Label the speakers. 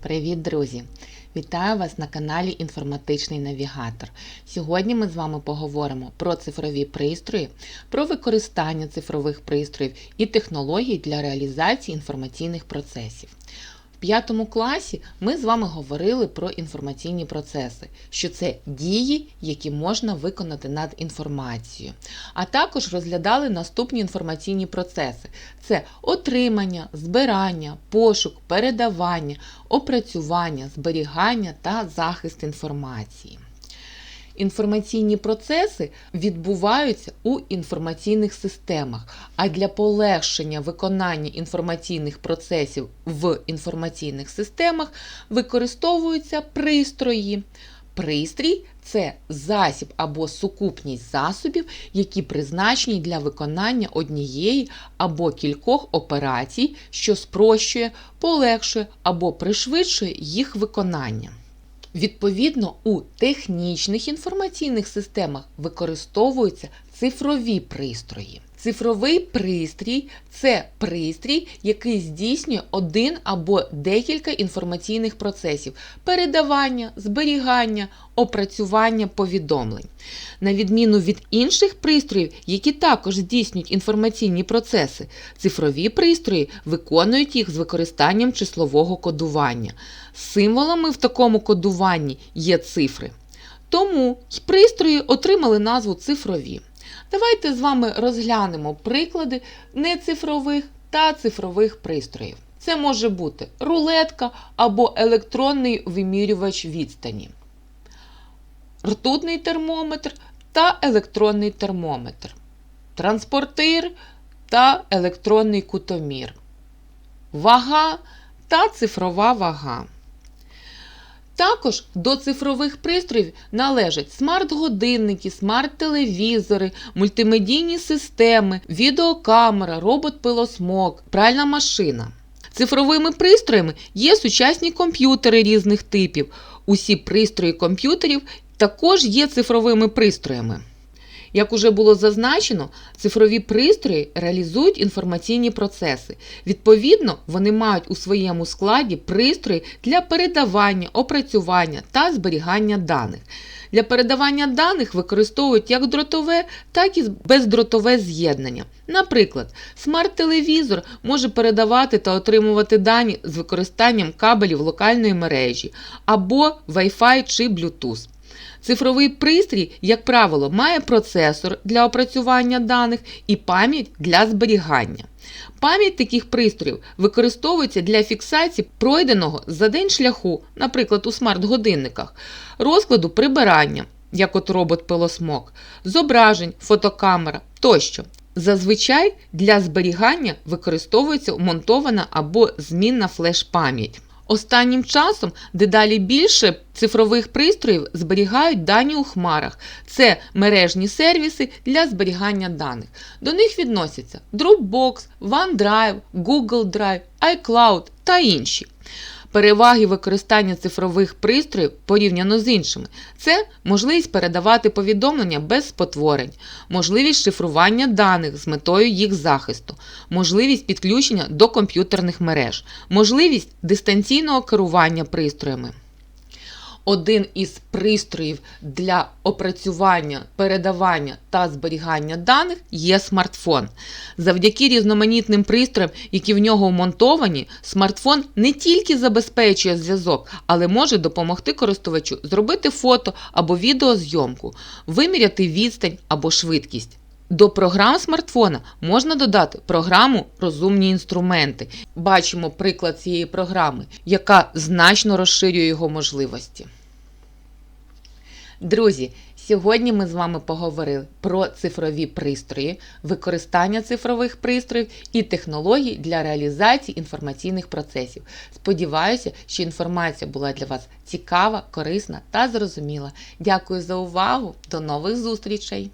Speaker 1: Привіт, друзі! Вітаю вас на каналі Інформатичний Навігатор. Сьогодні ми з вами поговоримо про цифрові пристрої, про використання цифрових пристроїв і технологій для реалізації інформаційних процесів. П'ятому класі ми з вами говорили про інформаційні процеси, що це дії, які можна виконати над інформацією. А також розглядали наступні інформаційні процеси: це отримання, збирання, пошук, передавання, опрацювання, зберігання та захист інформації. Інформаційні процеси відбуваються у інформаційних системах, а для полегшення виконання інформаційних процесів в інформаційних системах використовуються пристрої. Пристрій це засіб або сукупність засобів, які призначені для виконання однієї або кількох операцій, що спрощує, полегшує або пришвидшує їх виконання. Відповідно, у технічних інформаційних системах використовуються цифрові пристрої. Цифровий пристрій це пристрій, який здійснює один або декілька інформаційних процесів передавання, зберігання, опрацювання повідомлень. На відміну від інших пристроїв, які також здійснюють інформаційні процеси, цифрові пристрої виконують їх з використанням числового кодування. Символами в такому кодуванні є цифри. Тому й пристрої отримали назву цифрові. Давайте з вами розглянемо приклади нецифрових та цифрових пристроїв. Це може бути рулетка або електронний вимірювач відстані, ртутний термометр та електронний термометр, транспортир та електронний кутомір, вага та цифрова вага. Також до цифрових пристроїв належать смарт-годинники, смарт-телевізори, мультимедійні системи, відеокамера, робот-пилосмок, пральна машина. Цифровими пристроями є сучасні комп'ютери різних типів. Усі пристрої комп'ютерів також є цифровими пристроями. Як уже було зазначено, цифрові пристрої реалізують інформаційні процеси. Відповідно, вони мають у своєму складі пристрої для передавання, опрацювання та зберігання даних. Для передавання даних використовують як дротове, так і бездротове з'єднання. Наприклад, смарт-телевізор може передавати та отримувати дані з використанням кабелів локальної мережі або Wi-Fi чи Bluetooth. Цифровий пристрій, як правило, має процесор для опрацювання даних і пам'ять для зберігання. Пам'ять таких пристроїв використовується для фіксації пройденого за день шляху, наприклад, у смарт-годинниках, розкладу прибирання, як от робот-пилосмок, зображень, фотокамера тощо. Зазвичай для зберігання використовується вмонтована або змінна флеш-пам'ять. Останнім часом дедалі більше цифрових пристроїв зберігають дані у хмарах. Це мережні сервіси для зберігання даних. До них відносяться Dropbox, OneDrive, Google Drive, iCloud та інші. Переваги використання цифрових пристроїв порівняно з іншими це можливість передавати повідомлення без спотворень, можливість шифрування даних з метою їх захисту, можливість підключення до комп'ютерних мереж, можливість дистанційного керування пристроями. Один із пристроїв для опрацювання, передавання та зберігання даних є смартфон. Завдяки різноманітним пристроям, які в нього вмонтовані, смартфон не тільки забезпечує зв'язок, але може допомогти користувачу зробити фото або відеозйомку, виміряти відстань або швидкість. До програм смартфона можна додати програму Розумні інструменти. Бачимо приклад цієї програми, яка значно розширює його можливості. Друзі, сьогодні ми з вами поговорили про цифрові пристрої, використання цифрових пристроїв і технологій для реалізації інформаційних процесів. Сподіваюся, що інформація була для вас цікава, корисна та зрозуміла. Дякую за увагу! До нових зустрічей!